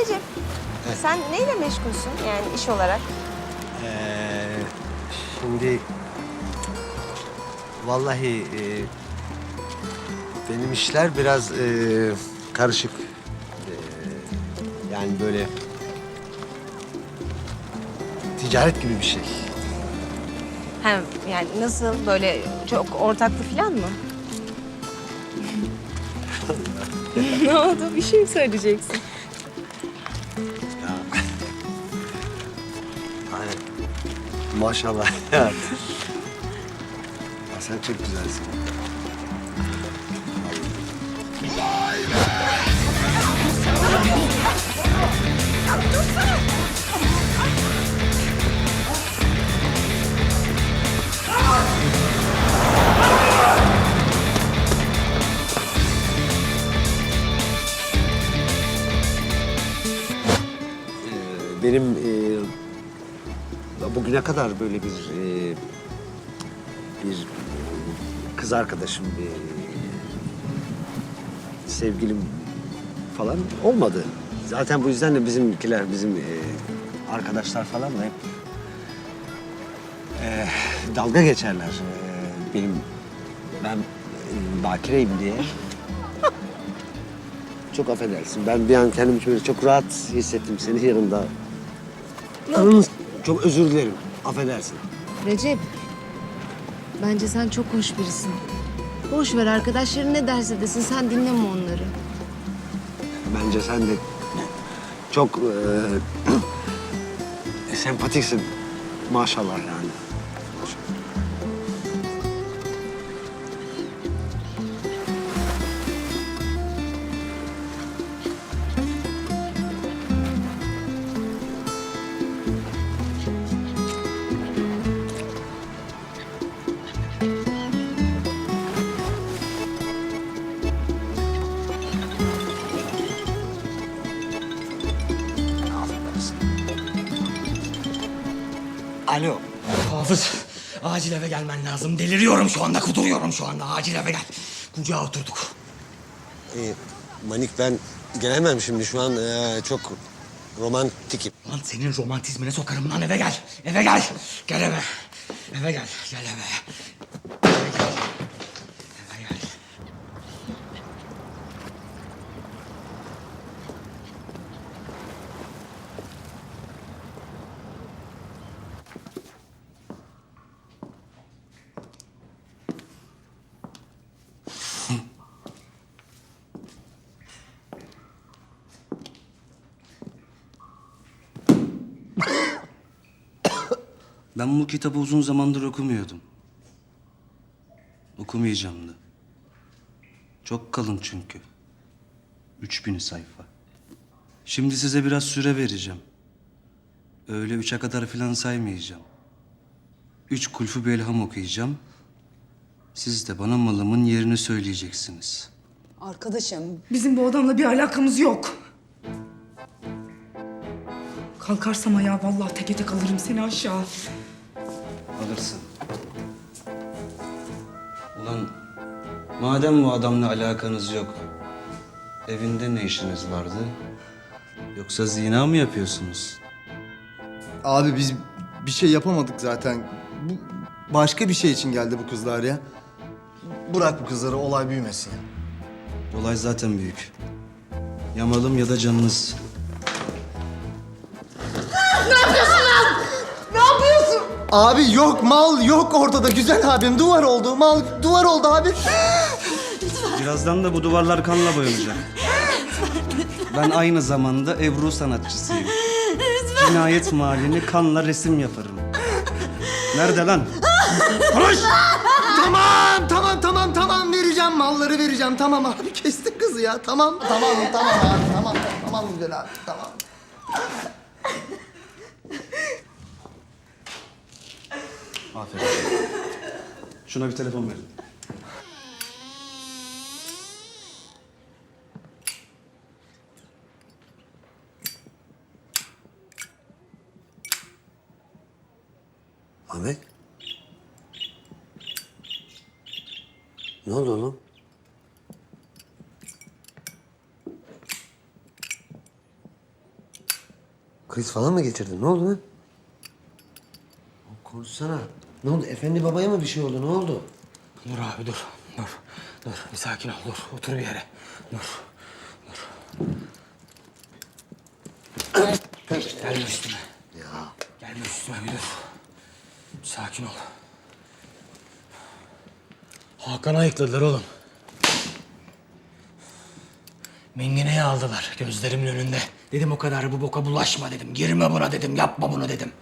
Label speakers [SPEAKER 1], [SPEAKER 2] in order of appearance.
[SPEAKER 1] Recep, sen neyle meşgulsün yani iş olarak?
[SPEAKER 2] Ee, şimdi vallahi e, benim işler biraz e, karışık. E, yani böyle ticaret gibi bir şey.
[SPEAKER 1] Hem yani nasıl böyle çok ortaklı falan mı? ne oldu? Bir şey mi söyleyeceksin?
[SPEAKER 2] Maşallah ya. sen çok güzelsin. Ee, Benim bugüne kadar böyle bir e, bir kız arkadaşım, bir sevgilim falan olmadı. Zaten bu yüzden de bizimkiler, bizim e, arkadaşlar falan da hep e, dalga geçerler. E, benim ben e, bakireyim diye. Çok affedersin. Ben bir an kendimi çok rahat hissettim senin yanında. Yalnız çok özür dilerim. Affedersin.
[SPEAKER 1] Recep, bence sen çok hoş birisin. Boş ver arkadaşların ne derse desin sen dinleme onları.
[SPEAKER 2] Bence sen de çok e, sempatiksin. Maşallah yani. Alo.
[SPEAKER 3] Hafız, acil eve gelmen lazım. Deliriyorum şu anda, kuduruyorum şu anda. Acil eve gel. Kucağa oturduk.
[SPEAKER 2] Ee, Manik ben gelemem şimdi şu an e, çok romantikim.
[SPEAKER 3] Lan senin romantizmine sokarım lan eve gel. Eve gel. Gel eve. Eve gel. Gel. Eve
[SPEAKER 4] Ben bu kitabı uzun zamandır okumuyordum. Okumayacağım da. Çok kalın çünkü. 3000 sayfa. Şimdi size biraz süre vereceğim. Öyle üçe kadar falan saymayacağım. Üç kulfu bir elham okuyacağım. Siz de bana malımın yerini söyleyeceksiniz.
[SPEAKER 5] Arkadaşım
[SPEAKER 6] Bizim bu adamla bir alakamız yok. Kalkarsam ayağa vallahi teke tek alırım seni aşağı.
[SPEAKER 4] Alırsın. Ulan madem bu adamla alakanız yok, evinde ne işiniz vardı? Yoksa zina mı yapıyorsunuz?
[SPEAKER 7] Abi biz bir şey yapamadık zaten. Bu başka bir şey için geldi bu kızlar ya. Bırak bu kızları olay büyümesin.
[SPEAKER 4] Olay zaten büyük. Ya malım ya da canınız.
[SPEAKER 7] Abi yok mal yok ortada güzel abim. Duvar oldu mal duvar oldu abi.
[SPEAKER 4] Birazdan da bu duvarlar kanla boyanacak. Ben aynı zamanda Ebru sanatçısıyım. Cinayet mahallini kanla resim yaparım. Nerede lan? Konuş!
[SPEAKER 7] Tamam tamam tamam tamam vereceğim malları vereceğim. Tamam abi kestik kızı ya tamam. Tamam tamam abi tamam tamam güzel abi tamam.
[SPEAKER 4] Aferin. Şuna bir telefon verin.
[SPEAKER 2] Ahmet. Ne oldu oğlum? Kriz falan mı geçirdin? Ne oldu lan? Konuşsana. Ne oldu? Efendi babaya mı bir şey oldu? Ne oldu?
[SPEAKER 3] Dur abi dur. Dur. Dur. Bir sakin ol. Dur. Otur bir yere. Dur. Dur. Gelme üstüme.
[SPEAKER 2] Ya
[SPEAKER 3] Gelme üstüme bir dur. Sakin ol. Hakan'ı ayıkladılar oğlum. Mengene'yi aldılar gözlerimin önünde. Dedim o kadar bu boka bulaşma dedim. Girme buna dedim. Yapma bunu dedim.